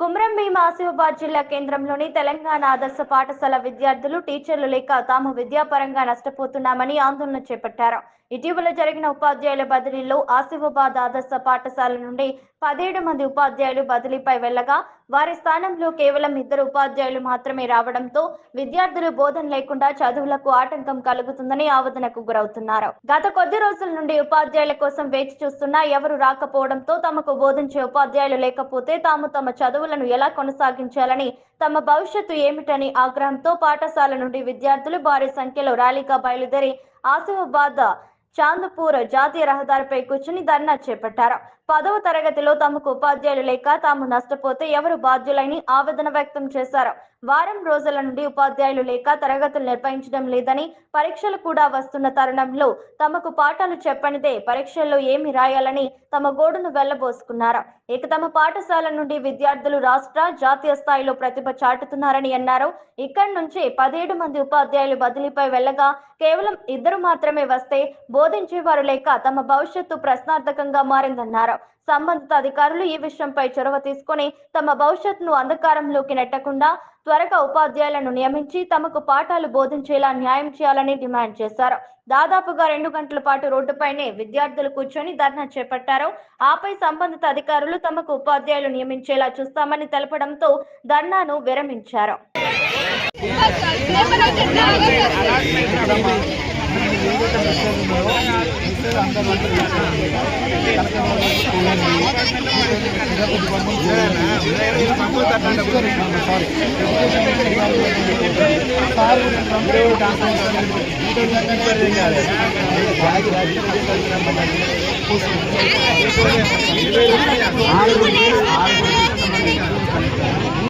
కుమ్రం కుమ్రంభీం ఆసిఫాబాద్ జిల్లా కేంద్రంలోని తెలంగాణ ఆదర్శ పాఠశాల విద్యార్థులు టీచర్లు లేక తాము విద్యాపరంగా నష్టపోతున్నామని ఆందోళన చేపట్టారు. ఇటీవల జరిగిన ఉపాధ్యాయుల బదిలీలో ఆసిఫాబాద్ ఆదర్శ పాఠశాల నుండి పదిహేడు మంది ఉపాధ్యాయులు బదిలీపై వెళ్ళగా వారి స్థానంలో కేవలం ఇద్దరు ఉపాధ్యాయులు మాత్రమే రావడంతో విద్యార్థులు బోధన లేకుండా చదువులకు ఆటంకం కలుగుతుందని ఆవేదనకు గురవుతున్నారు. గత కొద్ది రోజుల నుండి ఉపాధ్యాయుల కోసం వేచి చూస్తున్నా ఎవరు రాకపోవడంతో తమకు బోధించే ఉపాధ్యాయులు లేకపోతే తాము తమ చదువులను ఎలా కొనసాగించాలని తమ భవిష్యత్తు ఏమిటని ఆగ్రహంతో పాఠశాల నుండి విద్యార్థులు భారీ సంఖ్యలో ర్యాలీగా బయలుదేరి ఆసిఫాబాద్ చాందపూర్ జాతీయ రహదారిపై కూర్చుని ధర్నా చేపట్టారు. పదవ తరగతిలో తమకు ఉపాధ్యాయులు లేక తాము నష్టపోతే ఎవరు బాధ్యులని ఆవేదన వ్యక్తం చేశారు? వారం రోజుల నుండి ఉపాధ్యాయులు లేక తరగతులు నిర్వహించడం లేదని పరీక్షలు కూడా వస్తున్న తరుణంలో తమకు పాఠాలు చెప్పనిదే పరీక్షల్లో ఏమి రాయాలని తమ గోడును వెళ్ళబోసుకున్నారు ఇక తమ పాఠశాల నుండి విద్యార్థులు రాష్ట్ర జాతీయ స్థాయిలో ప్రతిభ చాటుతున్నారని అన్నారు. ఇక్కడి నుంచి పదిహేడు మంది ఉపాధ్యాయులు బదిలీపై వెళ్ళగా కేవలం ఇద్దరు మాత్రమే వస్తే బోధించేవారు లేక తమ భవిష్యత్తు ప్రశ్నార్థకంగా మారిందన్నారు. సంబంధిత అధికారులు ఈ విషయంపై చొరవ తీసుకొని తమ భవిష్యత్తును అంధకారంలోకి నెట్టకుండా త్వరగా ఉపాధ్యాయులను నియమించి తమకు పాఠాలు బోధించేలా న్యాయం చేయాలని డిమాండ్ చేశారు. దాదాపుగా రెండు గంటల పాటు రోడ్డుపైనే విద్యార్థులు కూర్చొని ధర్నా చేపట్టారు. ఆపై సంబంధిత అధికారులు తమకు ఉపాధ్యాయులు నియమించేలా చూస్తామని తెలపడంతో ధర్నాను విరమించారు.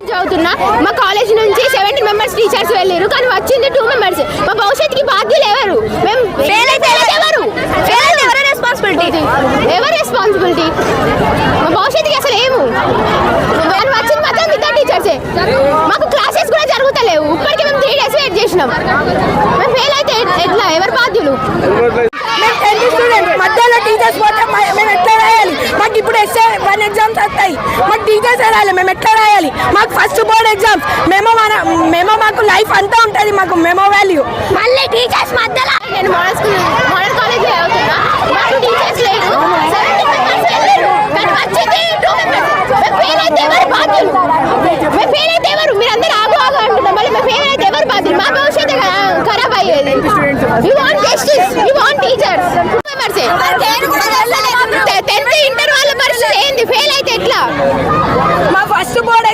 చదువుతున్నా. మా కాలేజ్ నుంచి సెవెంటీ మెంబర్స్ టీచర్స్ వెళ్ళారు కానీ వచ్చింది టూ మెంబర్స్ మా భవిష్యత్తుకి బాధ్యులు ఎవరు మేము ఫెయిల్ అయితే ఎవరు ఫెయిల్ అయితే ఎవరు రెస్పాన్సిబిలిటీ ఎవరు రెస్పాన్సిబిలిటీ మా భవిష్యత్తుకి అసలు ఏము? కానీ వచ్చింది మాత్రం ఇద్దరు టీచర్సే మాకు క్లాసెస్ కూడా జరుగుతలేవు. ఇప్పటికీ మేము త్రీ డేస్ వెయిట్ చేసినాం. మేము ఫెయిల్ అయితే ఎట్లా? ఎవరు బాధ్యులు? మేము మధ్యలో టీచర్స్ పోతే మేము ఎట్లా రాయాలి? మాకు ఇప్పుడు ఎస్ఏ వన్ ఎగ్జామ్స్ వస్తాయి. మాకు టీచర్స్ రాయాలి. మేము ఎట్లా రాయాలి? మాకు ఫస్ట్ బోర్డ్ ఎగ్జామ్స్ మేము మన మేము మాకు లైఫ్ అంతా ఉంటుంది. మాకు మెమో వాల్యూ మళ్ళీ టీచర్స్ మధ్యలో నేను మోడల్ స్కూల్ మోడల్ కాలేజ్లో చదువుతున్నా మాకు టీచర్స్ లేరు సెవెంటీ మెంబర్స్ వెళ్ళారు కానీ వచ్చింది టూ మెంబర్స్ మేము ఫెయిల్ అయితే ఎవరు బాధ్యులు మేము ఫెయిల్ అయితే ఎవరు మీరు అందరూ ఆగు ఆగు అంటున్నాం మళ్ళీ మేము ఫెయిల్ అయితే ఎవరు బాధ్యులు మా భవిష్యత్తు కా- ఖరాబ్ అయ్యేది you want justice you want teachers